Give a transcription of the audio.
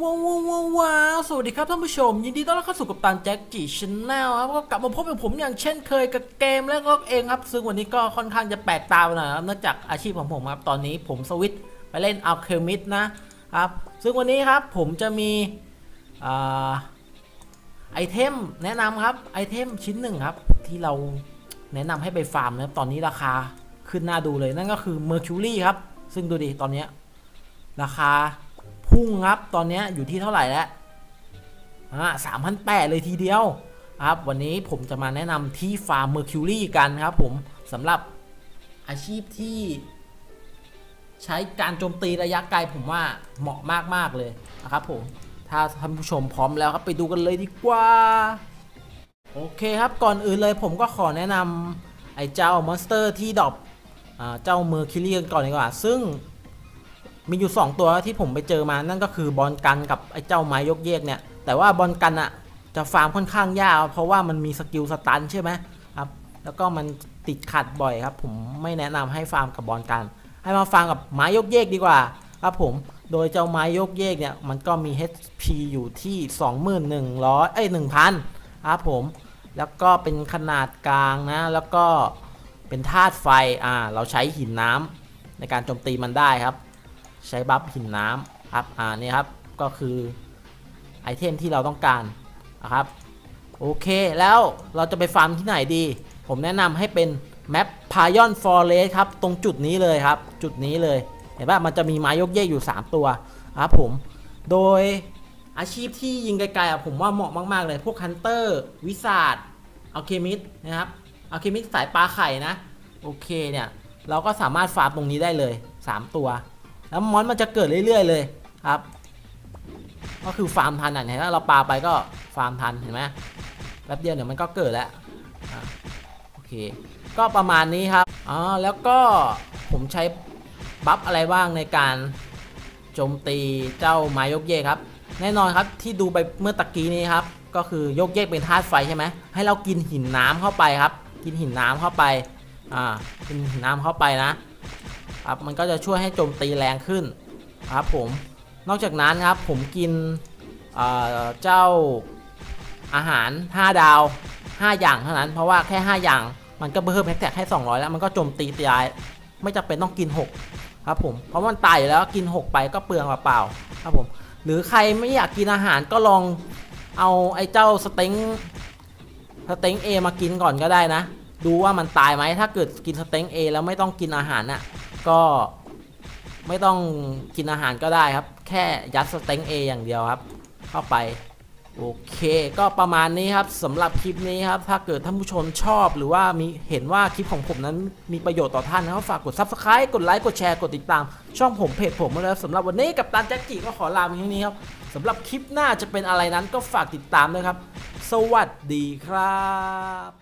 ว้าวว้าวว้าวสวัสดีครับท่านผู้ชม ยินดีต้อนรับเข้าสู่กับตันแจ็คกี้ชแนลครับก็กลับมาพบกับผมอย่างเช่นเคยกับเกมและก็เองครับ ซึ่งวันนี้ก็ค่อนข้างจะแปลกตาหน่อยครับเนื่องจากอาชีพของผมครับ ตอนนี้ผมสวิตไปเล่นอัลเคมิสนะครับ ซึ่งวันนี้ครับผมจะมีอไอเทมแนะนำครับไอเทมชิ้นหนึ่งครับ ที่เราแนะนำให้ไปฟาร์มนะครับตอนนี้ราคาขึ้นหน้าดูเลยนั่นก็คือ Mercury ครับ ซึ่งดูดิตอนนี้ราคา พุ่งครับตอนนี้อยู่ที่เท่าไหร่แล้วอ่าสามพันแปดเลยทีเดียวครับวันนี้ผมจะมาแนะนำที่ฟาร์มเมอร์คิวรีกันครับผมสำหรับอาชีพที่ ใช้การโจมตีระยะไกลผมว่าเหมาะมาก ๆ เลยนะครับผมถ้าท่านผู้ชมพร้อมแล้วครับไปดูกันเลยดีกว่า โอเคครับก่อนอื่นเลยผมก็ขอแนะนำไอ้เจ้ามอนสเตอร์ที่ดรอปเจ้าเมอร์คิวรีกันก่อนดีกว่า ซึ่ง มีอยู่ 2 ตัวที่ผมไปเจอมานั่นก็คือบอลกันกับไอ้เจ้าไม้ยกเยกเนี่ย แต่ว่าบอลกันอะจะฟาร์มค่อนข้างยากเพราะว่ามันมีสกิลสตันใช่ไหมครับแล้วก็มันติดขัดบ่อยครับ ผมไม่แนะนำให้ฟาร์มกับบอลกัน ให้มาฟาร์มกับไม้ยกเยกดีกว่าครับผมโดยเจ้าไม้ยกเยกเนี่ยมันก็มี HP อยู่ที่ 21,000เอ้ย1,000ครับผมแล้วก็เป็นขนาดกลางนะ แล้วก็เป็นธาตุไฟอ่าเราใช้หินน้ำในการโจมตีมันได้ครับ ใช้บัฟหินน้ำครับอ่านี่ครับก็คือไอเทมที่เราต้องการนะครับโอเคแล้วเราจะไปฟาร์มที่ไหนดี ผมแนะนำให้เป็นแมปพายอนฟอเรสครับ ตรงจุดนี้เลยครับ จุดนี้เลยเห็นป่ะมันจะมีไม้ยกเยกอยู่ 3 ตัวครับผมโดยอาชีพที่ยิงไกลๆอะผมว่าเหมาะมากๆเลย พวกฮันเตอร์วิสาดอัลเคมิสนะครับอัลเคมิสสายปลาไข่นะ โอเคเนี่ย เราก็สามารถฟาร์มตรงนี้ได้เลย 3 ตัว แล้วมอนมันจะเกิดเรื่อยๆเลยครับ ก็คือฟาร์มทันอะเห็นไหมเราปาไปก็ฟาร์มทันเห็นไหมแป๊บเดียวเดี๋ยวมันก็เกิดแล้วโอเค ก็ประมาณนี้ครับอ๋อแล้วก็ผมใช้บัฟอะไรบ้างในการโจมตีเจ้าไม้ยกเยกครับ แน่นอนครับที่ดูไปเมื่อตะกี้นี้ครับ ก็คือยกเยกเป็นธาตุไฟใช่ไหมให้เรากินหินน้ำเข้าไปครับ กินหินน้ำเข้าไปอ่ากินหินน้ำเข้าไปนะ ครับมันก็จะช่วยให้โจมตีแรงขึ้นครับผมนอกจากนั้นครับผมกินเเจ้าอาหาร 5 ดาว 5 อย่างเท่านั้น เพราะว่าแค่ 5 อย่างมันก็เพิ่มแพ็กแท็กให้ 200 แล้วมันก็โจมตีตายไม่จำเป็นต้องกิน 6 ครับผมเพราะมันตายอยู่แล้วกิน 6 ไปก็เปลืองเปล่าๆครับผมหรือใครไม่อยากกินอาหารก็ลองเอาไอ้เจ้าสเต็งสเต็งเอมากินก่อนก็ได้นะ ดูว่ามันตายไหมถ้าเกิดกินสเต็งเอแล้วไม่ต้องกินอาหารน่ะ ก็ไม่ต้องกินอาหารก็ได้ครับ แค่ยัดสเต็งเออย่างเดียวครับ เข้าไป โอเค ก็ประมาณนี้ครับสำหรับคลิปนี้ครับ ถ้าเกิดท่านผู้ชมชอบหรือว่ามีเห็นว่าคลิปของผมนั้นมีประโยชน์ต่อท่านนะครับฝากกด subscribe กดไลค์กดแชร์กดติดตาม ช่องผมเพจผมมาแล้วสำหรับวันนี้กับตันแจ็คกี้ก็ขอลาไปที่นี้ครับสำหรับคลิปหน้าจะเป็นอะไรนั้นก็ฝากติดตามด้วยครับ สวัสดีครับ